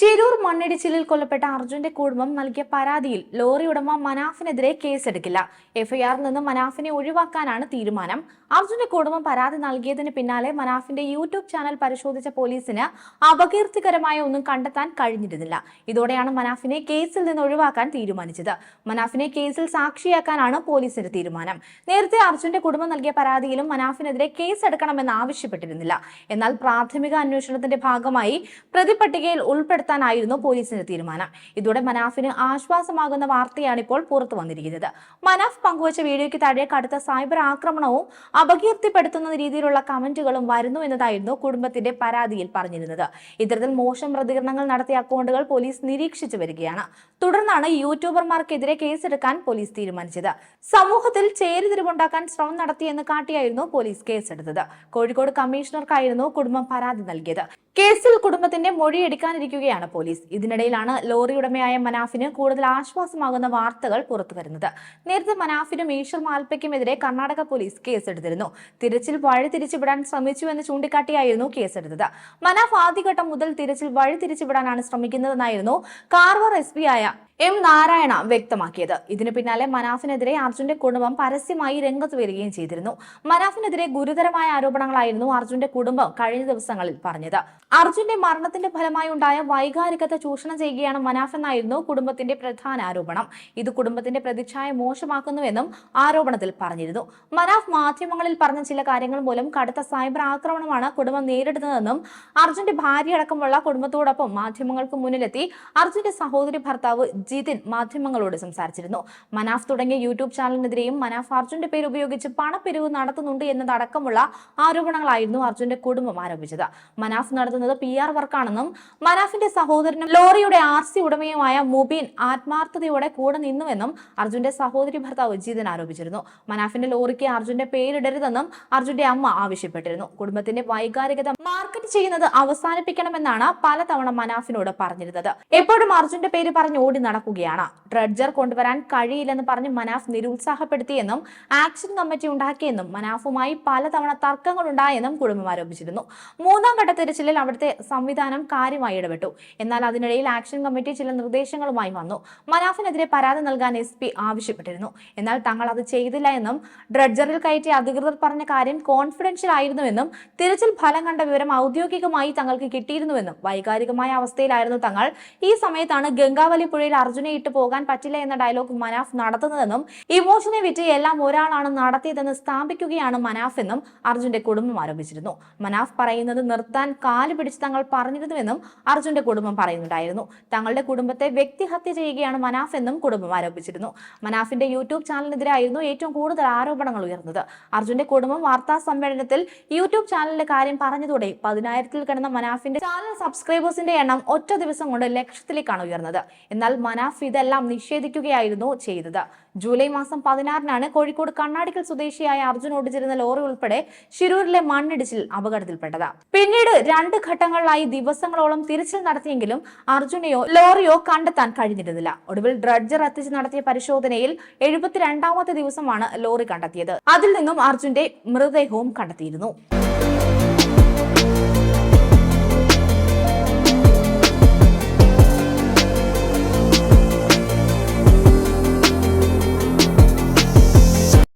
ശിരൂർ മണ്ണിടിച്ചിലിൽ കൊല്ലപ്പെട്ട അർജുന്റെ കുടുംബം നൽകിയ പരാതിയിൽ ലോറി ഉടമ മനാഫിനെതിരെ കേസെടുക്കില്ല. എഫ്ഐആറിൽ നിന്ന് മനാഫിനെ ഒഴിവാക്കാനാണ് തീരുമാനം. അർജുന്റെ കുടുംബം പരാതി നൽകിയതിന് പിന്നാലെ മനാഫിന്റെ യൂട്യൂബ് ചാനൽ പരിശോധിച്ച പോലീസിന് അപകീർത്തികരമായ ഒന്നും കണ്ടെത്താൻ കഴിഞ്ഞിരുന്നില്ല. ഇതോടെയാണ് മനാഫിനെ കേസിൽ നിന്ന് ഒഴിവാക്കാൻ തീരുമാനിച്ചത്. മനാഫിനെ കേസിൽ സാക്ഷിയാക്കാനാണ് പോലീസിന്റെ തീരുമാനം. നേരത്തെ അർജുന്റെ കുടുംബം നൽകിയ പരാതിയിലും മനാഫിനെതിരെ കേസെടുക്കണമെന്ന് ആവശ്യപ്പെട്ടിരുന്നില്ല. എന്നാൽ പ്രാഥമിക അന്വേഷണത്തിന്റെ ഭാഗമായി പ്രതിപട്ടികയിൽ ഉൾപ്പെടുത്താനായിരുന്നു പോലീസിന്റെ തീരുമാനം. ഇതോടെ മനാഫിന് ആശ്വാസമാകുന്ന വാർത്തയാണ് ഇപ്പോൾ പുറത്തു വന്നിരിക്കുന്നത്. മനാഫ് പങ്കുവച്ച വീഡിയോയ്ക്ക് താഴെ കടുത്ത സൈബർ ആക്രമണവും അപകീർത്തിപ്പെടുത്തുന്ന രീതിയിലുള്ള കമന്റുകളും വരുന്നു എന്നതായിരുന്നു കുടുംബത്തിന്റെ പരാതിയിൽ പറഞ്ഞിരുന്നത്. ഇത്തരത്തിൽ മോശം പ്രതികരണങ്ങൾ നടത്തിയ അക്കൗണ്ടുകൾ പോലീസ് നിരീക്ഷിച്ചു വരികയാണ്. തുടർന്നാണ് യൂട്യൂബർമാർക്കെതിരെ കേസെടുക്കാൻ പോലീസ് തീരുമാനിച്ചത്. സമൂഹത്തിൽ ചേരിതിരിവുണ്ടാക്കാൻ ശ്രമം നടത്തിയെന്ന് കാട്ടിയായിരുന്നു പോലീസ് കേസെടുത്തത്. കോഴിക്കോട് കമ്മീഷണർക്കായിരുന്നു കുടുംബം പരാതി നൽകിയത്. കേസിൽ കുടുംബത്തിന്റെ മൊഴിയെടുക്കാനിരിക്കുകയാണ് പോലീസ്. ഇതിനിടയിലാണ് ലോറി ഉടമയായ മനാഫിന് കൂടുതൽ ആശ്വാസമാകുന്ന വാർത്തകൾ പുറത്തുവരുന്നത് നേരത്തെ മനാഫിനും ഈശ്വർ മാൽപ്പയ്ക്കുമെതിരെ കർണാടക പോലീസ് കേസെടുത്തിരുന്നു. തിരച്ചിൽ വഴി തിരിച്ചുവിടാൻ ശ്രമിച്ചുവെന്ന് ചൂണ്ടിക്കാട്ടിയായിരുന്നു കേസെടുത്തത്. മനാഫ് ആദ്യഘട്ടം മുതൽ തിരച്ചിൽ വഴി തിരിച്ചുവിടാനാണ് ശ്രമിക്കുന്നതെന്നായിരുന്നു കാർവർ എസ് പി ആയ എം നാരായണ വ്യക്തമാക്കിയത്. ഇതിനു പിന്നാലെ മനാഫിനെതിരെ അർജുന്റെ കുടുംബം പരസ്യമായി രംഗത്ത് വരികയും ചെയ്തിരുന്നു. മനാഫിനെതിരെ ഗുരുതരമായ ആരോപണങ്ങളായിരുന്നു അർജുന്റെ കുടുംബം കഴിഞ്ഞ ദിവസങ്ങളിൽ പറഞ്ഞത്. അർജുന്റെ മരണത്തിന്റെ ഫലമായി ഉണ്ടായ വൈകാരികത ചൂഷണം ചെയ്യുകയാണ് മനാഫ് എന്നായിരുന്നു കുടുംബത്തിന്റെ പ്രധാന ആരോപണം. ഇത് കുടുംബത്തിന്റെ പ്രതിച്ഛായ മോശമാക്കുന്നുവെന്നും ആരോപണത്തിൽ പറഞ്ഞിരുന്നു. മനാഫ് മാധ്യമങ്ങളിൽ പറഞ്ഞ ചില കാര്യങ്ങൾ മൂലം കടുത്ത സൈബർ ആക്രമണമാണ് കുടുംബം നേരിടുന്നതെന്നും അർജുന്റെ ഭാര്യ അടക്കമുള്ള കുടുംബത്തോടൊപ്പം മാധ്യമങ്ങൾക്ക് മുന്നിലെത്തി അർജുന്റെ സഹോദരി ഭർത്താവ് ജിതിൻ മാധ്യമങ്ങളോട് സംസാരിച്ചിരുന്നു. മനാഫ് തുടങ്ങിയ യൂട്യൂബ് ചാനലിനെതിരെയും മനാഫ് അർജുന്റെ പേര് ഉപയോഗിച്ച് പണപ്പിരിവ് നടത്തുന്നുണ്ട് എന്നതടക്കമുള്ള ആരോപണങ്ങളായിരുന്നു അർജുന്റെ കുടുംബം ആരോപിച്ചത്. മനാഫ് നടത്തുന്നത് പി ആർ വർക്കാണെന്നും മനാഫിന്റെ സഹോദരനും ലോറിയുടെ ആർ സി ഉടമയുമായ മുബീൻ ആത്മാർത്ഥതയോടെ കൂടെ നിന്നുവെന്നും അർജുന്റെ സഹോദരി ഭർത്താവ് ജീതൻ ആരോപിച്ചിരുന്നു. മനാഫിന്റെ ലോറിക്ക് അർജുന്റെ പേരിടരുതെന്നും അർജുന്റെ അമ്മ ആവശ്യപ്പെട്ടിരുന്നു. കുടുംബത്തിന്റെ വൈകാരികത മാർക്കറ്റ് ചെയ്യുന്നത് അവസാനിപ്പിക്കണമെന്നാണ് പലതവണ മനാഫിനോട് പറഞ്ഞിരുന്നത്. എപ്പോഴും അർജുന്റെ പേര് പറഞ്ഞ് ഓടി നടക്കുകയാണ്. ഡ്രഡ്ജർ കൊണ്ടുവരാൻ കഴിയില്ലെന്ന് പറഞ്ഞ് മനാഫ് നിരുത്സാഹപ്പെടുത്തിയെന്നും ആക്ഷൻ കമ്മിറ്റി ഉണ്ടാക്കിയെന്നും മനാഫുമായി പലതവണ തർക്കങ്ങൾ ഉണ്ടായെന്നും കുടുംബം ആരോപിച്ചിരുന്നു. മൂന്നാം ഘട്ട തിരച്ചിലിൽ അവിടുത്തെ സംവിധാനം കാര്യമായി ഇടപെട്ടു. എന്നാൽ അതിനിടയിൽ ആക്ഷൻ കമ്മിറ്റി ചില നിർദ്ദേശങ്ങളുമായി വന്നു. മനാഫിനെതിരെ പരാതി നൽകാൻ എസ് പി ആവശ്യപ്പെട്ടിരുന്നു. എന്നാൽ തങ്ങൾ അത് ചെയ്തില്ല എന്നും ഡ്രഡ്ജറിൽ കയറ്റിയ അധികൃതർ പറഞ്ഞ കാര്യം കോൺഫിഡൻഷ്യൽ ആയിരുന്നുവെന്നും തിരച്ചിൽ ഫലം കണ്ട വിവരം ഔദ്യോഗികമായി തങ്ങൾക്ക് കിട്ടിയിരുന്നുവെന്നും വൈകാരികമായ അവസ്ഥയിലായിരുന്നു തങ്ങൾ. ഈ സമയത്താണ് ഗംഗാവലി പുഴയിൽ അർജുനെ ഇട്ട് പോകാൻ പറ്റില്ല എന്ന ഡയലോഗ് മനാഫ് നടത്തുന്നതെന്നും ഇമോഷനെ വിറ്റ് എല്ലാം ഒരാളാണ് നടത്തിയതെന്ന് സ്ഥാപിക്കുകയാണ് മനാഫ് എന്നും അർജുന്റെ കുടുംബം ആരോപിച്ചിരുന്നു. മനാഫ് പറയുന്നത് നിർത്താൻ കാൽ പിടിച്ച് തങ്ങൾ പറഞ്ഞിരുന്നുവെന്നും അർജുന്റെ കുടുംബം പറയുന്നുണ്ടായിരുന്നു. തങ്ങളുടെ കുടുംബത്തെ വ്യക്തിഹത്യ ചെയ്യുകയാണ് മനാഫ് എന്നും കുടുംബം ആരോപിച്ചിരുന്നു. മനാഫിന്റെ യൂട്യൂബ് ചാനലിനെതിരായിരുന്നു ഏറ്റവും കൂടുതൽ ആരോപണങ്ങൾ ഉയർന്നത്. അർജുന്റെ കുടുംബം വാർത്താ സമ്മേളനത്തിൽ യൂട്യൂബ് ചാനലിന്റെ കാര്യം പറഞ്ഞതോടെ പതിനായിരത്തിൽ കിടന്ന മനാഫിന്റെ ചാനൽ സബ്സ്ക്രൈബേഴ്സിന്റെ എണ്ണം ഒറ്റ ദിവസം കൊണ്ട് ലക്ഷത്തിലേക്കാണ് ഉയർന്നത്. എന്നാൽ മനാഫ് ഇതെല്ലാം നിഷേധിക്കുകയായിരുന്നു ചെയ്തത്. ജൂലൈ മാസം പതിനാറിനാണ് കോഴിക്കോട് കണ്ണാടിക്കൽ സ്വദേശിയായ അർജുൻ ഓടിച്ചിരുന്ന ലോറി ഉൾപ്പെടെ ശിരൂരിലെ മണ്ണിടിച്ചിൽ അപകടത്തിൽപ്പെട്ടത്. പിന്നീട് രണ്ട് ഘട്ടങ്ങളിലായി ദിവസങ്ങളോളം തിരച്ചിൽ നടത്തിയെങ്കിലും അർജുനെയോ ലോറിയോ കണ്ടെത്താൻ കഴിഞ്ഞിരുന്നില്ല. ഒടുവിൽ ഡ്രഡ്ജർ എത്തിച്ച് നടത്തിയ പരിശോധനയിൽ എഴുപത്തിരണ്ടാമത്തെ ദിവസമാണ് ലോറി കണ്ടെത്തിയത്. അതിൽ നിന്നും അർജുന്റെ മൃതദേഹവും കണ്ടെത്തിയിരുന്നു.